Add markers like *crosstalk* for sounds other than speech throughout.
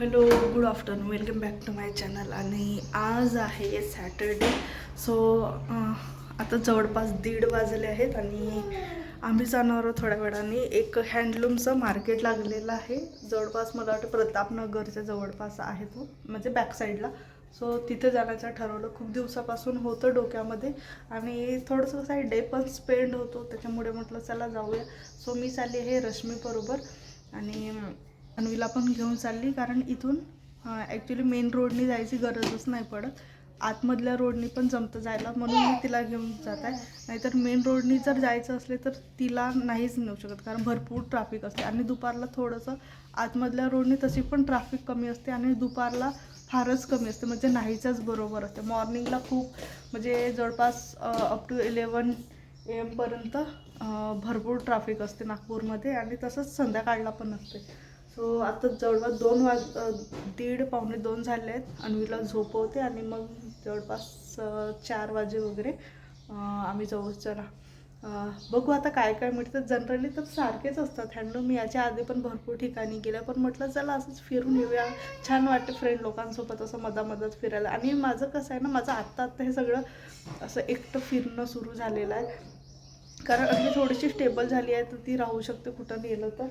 Hello good afternoon. Welcome back to my channel. आणि आज आहे सॅटरडे सो आता जवळपास दीड वाजले आहेत आणि आम्ही जाणार आहोत थोड्या वेळाने. एक हँडलूमचं मार्केट लागलेलं आहे. जवळपास मला वाटतं प्रतापनगरच्या जवळपास आहे तो म्हणजे बॅक साईडला सो तिथे जाण्याचं ठरवलं. खूप दिवसापासून होतं डोक्यामध्ये. आणि थोडंसं काही डे पण स्पेंड होतो. त्याच्यामुळे म्हटलं चला जाऊया. सो मी चालली आहे रश्मीबरोबर. आणि अन्वीला पण घेऊन चालली कारण इथून ॲक्च्युली मेन रोडनी जायची गरजच नाही पडत. आतमधल्या रोडनी पण जमतं जायला म्हणून मी तिला घेऊन जात आहे. नाहीतर मेन रोडनी जर जायचं असले तर तिला नाहीच नेऊ शकत कारण भरपूर ट्रॅफिक असते. आणि दुपारला थोडंसं आतमधल्या रोडनी तशी पण ट्रॅफिक कमी असते आणि दुपारला फारच कमी असते म्हणजे नाहीच्याच बरोबर असते. मॉर्निंगला खूप म्हणजे जवळपास अप टू इलेवन ए एमपर्यंत भरपूर ट्रॅफिक असते नागपूरमध्ये आणि तसंच संध्याकाळला पण असते. सो आता जवळपास दोन वाज दीड पावणे दोन झाले आहेत अन्वीला झोपवते आणि मग जवळपास चार वाजे वगैरे आम्ही जाऊ. चला. बघू आता काय काय मिळतं. जनरली तर सारखेच असतात. हँडलूम मी याच्या आधी पण भरपूर ठिकाणी गेल्या. पण म्हटलं चला असंच फिरून येऊया. छान वाटते फ्रेंड लोकांसोबत असं मधामधात फिरायला. आणि माझं कसं आहे ना माझं आत्ता आत्ता हे सगळं असं एकटं फिरणं सुरू झालेलं आहे. कारण अगदी थोडीशी स्टेबल झाली आहे तर ती राहू शकते कुठं नेलं तर.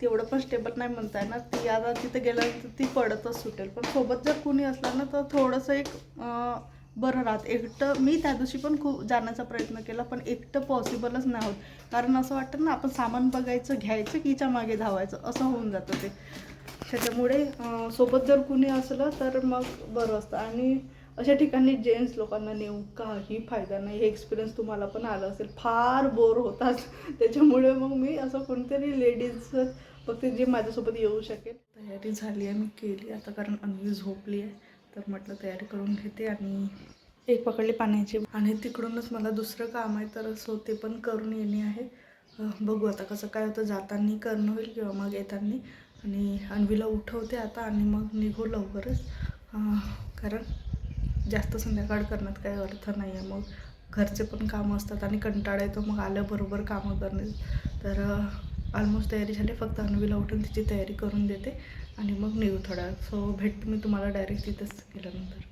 तेवढं पण स्टेबल नाही म्हणता येणार ती आता तिथे गेल्यानंतर ती पडतच सुटेल. पण सोबत जर कुणी असलं ना तर थोडंसं एक बरं राहत. एकटं मी त्या दिवशी पण खूप जाण्याचा प्रयत्न केला पण एकटं पॉसिबलच नाही होत. कारण असं वाटतं ना आपण सामान बघायचं घ्यायचं कीच्या मागे धावायचं असं होऊन जातं ते. त्याच्यामुळे सोबत जर कुणी असलं तर मग बरं असतं. आणि अशा ठिकाणी जेंट्स लोकांना नेऊ काही फायदा नाही. हे एक्सपिरियन्स तुम्हाला पण आला असेल. फार बोर होतात. *laughs* त्याच्यामुळे मग मी असं कोणतरी लेडीज फक्त जे माझ्यासोबत येऊ शकेल. तयारी झाली आहे मी केली. आता कारण अगदी झोपली आहे. तर म्हटलं तयारी करून घेते आणि एक पकडली पाण्याची. आणि तिकडूनच मला दुसरं काम आहे. तर सो ते पण करून येणे आहे. बघू आता कसं काय होतं. जाताना करणं होईल किंवा मग येताना. आणि अन्वीला उठवते आता आणि मग निघू लवकरच. कारण जास्त संध्याकाळ करण्यात काही अर्थ नाही आहे. मग घरचे पण कामं असतात आणि कंटाळा येतो. मग आल्याबरोबर कामं करणे. तर ऑलमोस्ट तयारी झाली. फक्त अन्वीला उठून तिची तयारी करून देते आणि मग निघू थोडा सो भेटते मी तुम्हाला डायरेक्ट तिथंच गेल्यानंतर.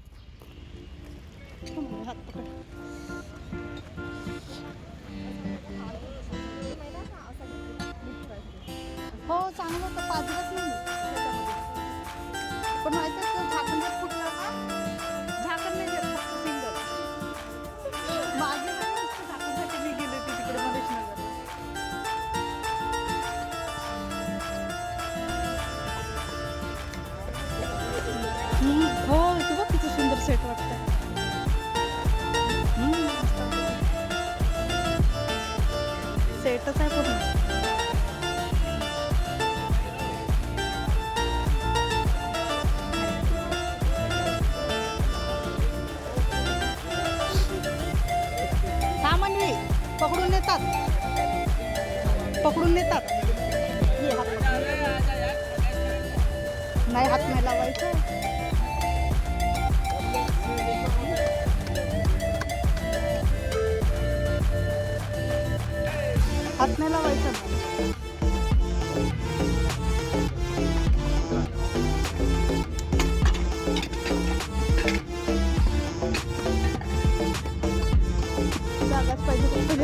हो चांगलं होतं. पाच दिवस नाही पण माहिती पकडून नेतात. पकडून नेतात. नाही हात नाही लावायचं. हात नाही लावायचं.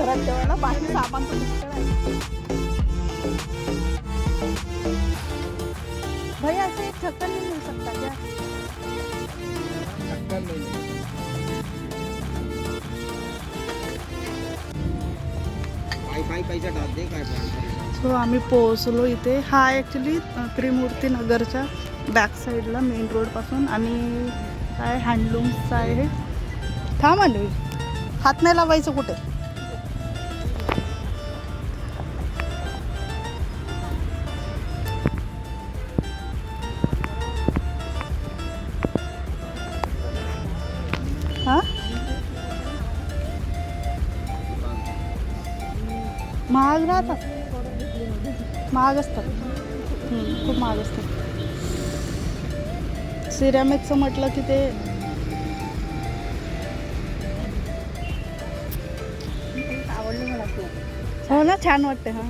घरात ठेवायला बाकी सामान ऐसे एक ढक्कन नहीं मिल सकता क्या पाई पाई पैसा डाल दे काय पाई सो आम्ही पोहोचलो इथे. हा ॲक्च्युली त्रिमूर्ती नगरच्या बॅक साईडला मेन रोडपासून आणि काय हँडलूम्सचं आहे. हे थांब आणवी हात नाही लावायचं कुठे? महाग राहतात. महाग असतात. खूप महाग असतात. सिरॅमिकचं म्हटलं की ते आवडलं मला हो ना छान वाटते हां.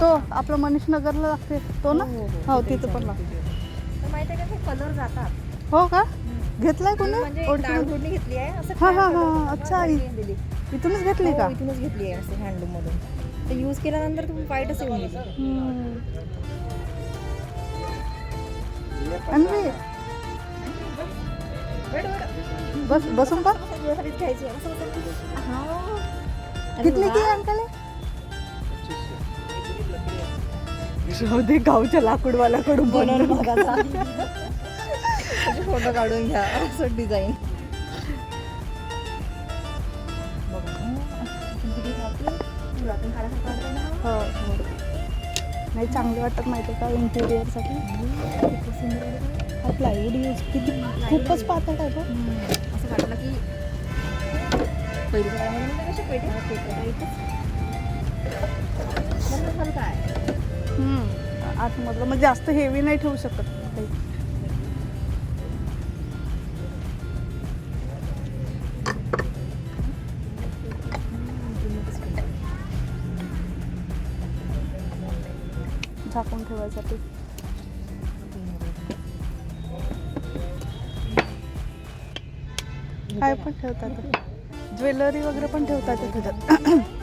तो आपला मनीष नगरला लागते तो ना? हो, हो, हो. हो तिथे पण लागते माहिती आहे का ते कलर जातात. हो का? घेतलाय कोणी? म्हणजे घेतली आहे असं हा, हा, हा. अच्छा. दिली. इथूनच घेतली हो, का? इथूनच घेतली आहे असं हँडलूम मधून. ते यूज केल्यानंतर तुम्ही वाईटच येऊन गेली. बस. बसून. हा. कितली वा. की अंकल गावच्या लाकूडवाल्याकडून बनवून बघायचा फोटो काढून घ्या असं डिझाईन हो. नाही चांगले वाटत माहिती आहे का इंटिरियरसाठी हा प्लायवूड यूज किती खूपच पातळ आहे असं वाटलं की आतमधलं म्हणजे जास्त हेवी नाही ठेवू शकत. काही. झाकून ठेवायसाठी. काय पण ठेवतात. ज्वेलरी वगैरे पण ठेवतात त्याच्यात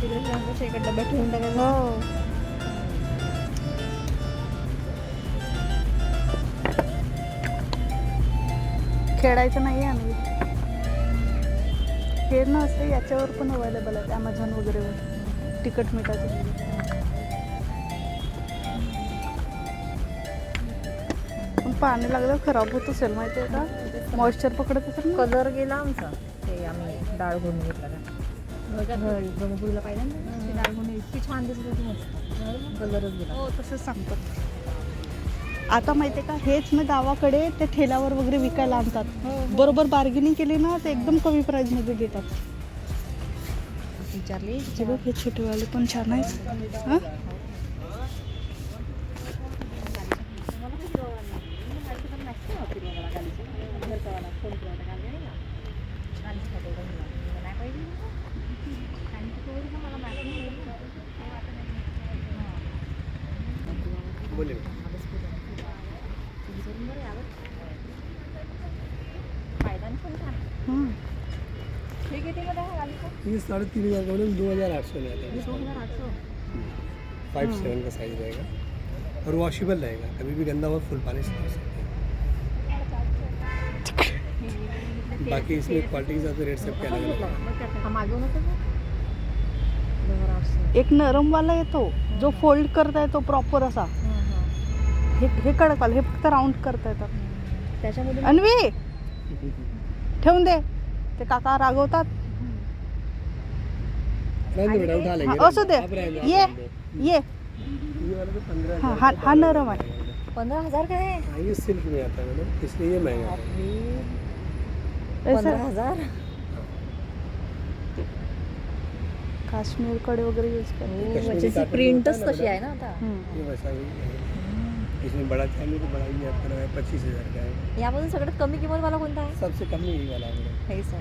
हा तिकडे डब्यात ठेवून हो खेळायचं नाही आम्ही. खेळणं असं याच्यावर पण अवेलेबल आहे ॲमेझॉन वगैरेवर तिकट मिठाचं. पण पाणी लागलं खराब होत असेल माहिती आहे का? मॉइश्चर पकडत असेल कलर गेला आमचा. ते आम्ही डाळ घेऊन घेतला. ब्रह्मपुरीला ना इतकी छान दिसत होती मस्त. कलरच गेला हो तसंच सांगतात आता माहिती का हेच ना गावाकडे ते ठेल्यावर वगैरे विकायला आणतात. बरोबर बार्गेनिंग केली ना ते एकदम कमी प्राईजमध्ये देतात विचारली? हे हे छोटेवाले पण छान आहेत. हां बोले हम्म. हे किती मध्ये आहे गालीचं? ये साढ़े तीन हज़ार का मतलब दो हज़ार आठ सौ है. फाइव सेवन का साइज रहेगा और वॉशेबल रहेगा कभी भी गंदा हुआ फुल पानी से धो सकते हैं बाकी इसमें क्वालिटी के हिसाब से रेट सबके अलग अलग मागवून होतं का? दोन हजार आठशे. एक नरमवाला येतो जो फोल्ड करता येतो प्रॉपर असा. हं, हं. हे हे कडकवाला हे फक्त राऊंड करता येतात. त्याच्यामध्ये अन्वी! ठेवून दे. ते काका रागवतात. हाँ, असू दे. ये। ये. ये वाला तो पंद्रह हाँ हा हा नरम आहे. पंधरा हजार काय? आहे ये सिल्क में आता है मैडम इसलिए ये महंगा है पंधरा ऐसा हजार? काश्मीरकडे वगैरे यूज कश्मीरी cotton प्रिंटच है ना तशी आहे ना आता. हम्म. ये वैसा ही है इसमें बड़ा चाहिए तो बड़ा ही आपका है पच्चीस हज़ार का है। यामधून सगळ्यात कमी किंमत वाला कोणता आहे? सबसे कम ही यही वाला है हे सर.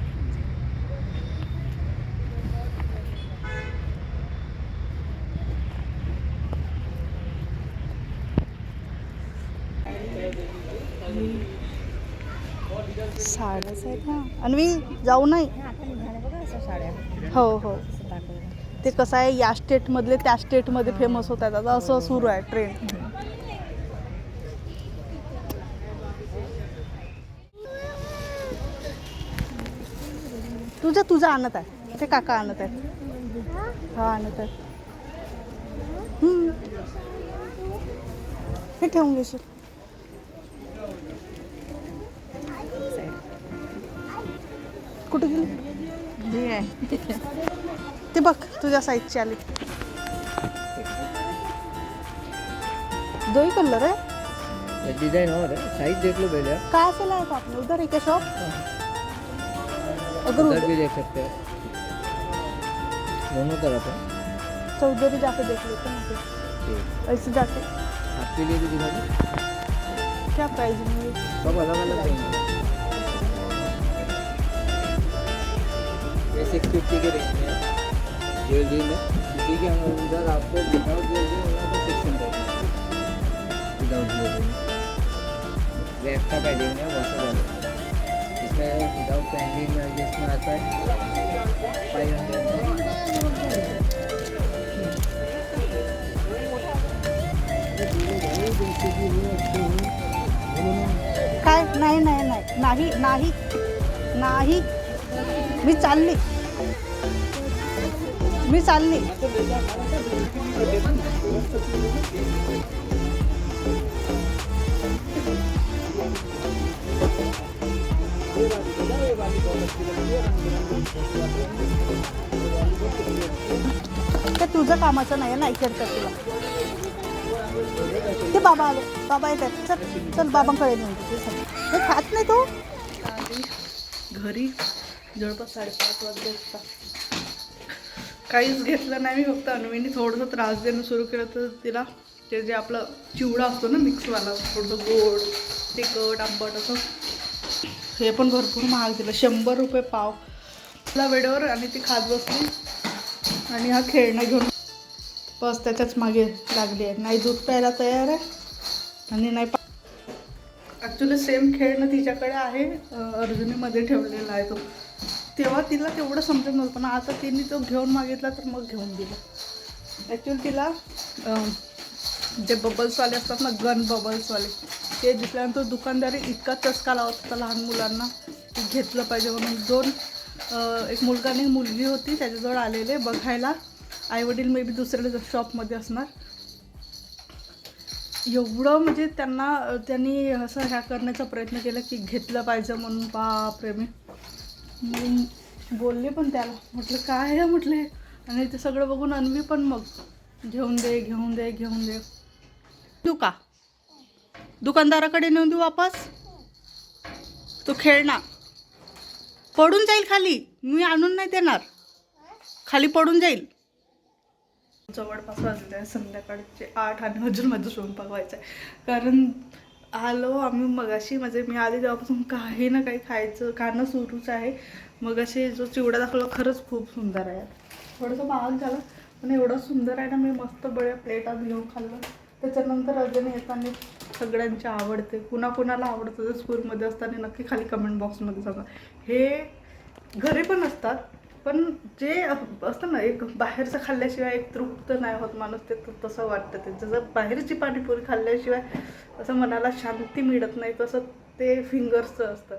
साड्याच आहेत ना. अन्वी जाऊ नाही? हो हो ते कसं आहे या स्टेटमधले त्या स्टेटमध्ये फेमस होत आहेत आता असं सुरू आहे ट्रेंड तुझं आणत आहे. ते काका आणत आहेत. हा आणत आहे हम्म. हे ठेवून घेशील. कुठे गेली? हे आहे. ते बघ तुझ्या साईजची आली. दोही कलर आहे? और है साइज देख लो पहले. काय असेल आहे का आपलं? उधर आहे का शॉप उधर उधर भी देख सकते हैं दोनों तरफ है चौधरी जाके देख लेते हैं फिर ठीक ऐसे जाके आपके लिए भी दिखा दूँ क्या प्राइस में सब अलग अलग देंगे ये सिक्स फिफ्टी के रेंज में ज्वेलरी में इसी के हम उधर आपको विदाउट ज्वेलरी विदाउट पैकिंग में जिसमें आता है फाइव हंड्रेड काय? नाही नाही नाही. नाही नाही. नाही. मी चालली. मी चालली. ते तुझं कामाचं नाही ना इकडचं तुला. ते बाबा आले. बाबा येतात. चल चल बाबांकडे नेऊन हे खात नाही तू? घरी जवळपास साडेपाच वाजले काहीच घेतलं नाही मी फक्त अन्वीने थोडंसं त्रास देणं सुरू केलं तर तिला. ते जे आपलं चिवडा असतो ना मिक्सवाला थोडंसं गोड तिखट आंबट असं. हे पण भरपूर महाग दिलं. शंभर रुपये पाव. तिला वेळेवर आणि ती खात बसली. आणि हा खेळणं घेऊन बस त्याच्याच मागे लागली आहे. नाही दूध प्यायला तयार आहे आणि नाही पा ॲक्च्युली सेम खेळणं तिच्याकडे आहे. अर्जुनीमध्ये ठेवलेला आहे तो. तेव्हा तिला तेवढं समजत नव्हतं पण आता तिने तो घेऊन मागितला तर मग घेऊन दिला. ॲक्च्युली तिला जे बबल्सवाले असतात ना गन बबल्सवाले ते दिसल्यानंतर दुकानदारी इतका चस्का लावत होता लहान मुलांना की घेतलं पाहिजे म्हणून. दोन एक मुलगा आणि मुलगी होती त्याच्याजवळ आलेले बघायला. आईवडील मे बी दुसऱ्या शॉपमध्ये असणार. एवढं म्हणजे त्यांना त्यांनी असं ह्या करण्याचा प्रयत्न केला की घेतलं पाहिजे म्हणून. बापरे मी बोलले पण त्याला म्हटलं काय आहे? म्हटले. आणि ते सगळं बघून अन्वी पण मग घेऊन दे घेऊन दे घेऊन दे. तू का? दुकानदाराकडे नेऊन देऊ वापस? तो खेळणार पडून जाईल खाली. मी आणून नाही देणार. खाली पडून जाईल. जवळपास वाजले आहे. संध्याकाळचे आठ आणि अजून माझं स्वयंपाक व्हायचा आहे. कारण आलो आम्ही मगाशी. म्हणजे मी आले तेव्हापासून काही ना काही खायचं खाणं सुरूच आहे. मगाशी जो चिवडा दाखवला खरंच खूप सुंदर आहे. थोडंसं महाग झालं पण एवढं सुंदर आहे ना मी मस्त बड्या प्लेटात घेऊन खाल्लं. त्याच्यानंतर अजून येताना सगळ्यांचे आवडते कुणाकुणाला आवडतं जर स्कूलमध्ये असताना नक्की खाली कमेंट बॉक्समध्ये सांगा. हे घरी पण असतात पण जे असतं ना एक बाहेरचं खाल्ल्याशिवाय एक तृप्त नाही होत माणूस ते तसं वाटतं ते. जसं बाहेरची पाणीपुरी खाल्ल्याशिवाय असं मनाला शांती मिळत नाही तसं ते फिंगर्सचं असतं.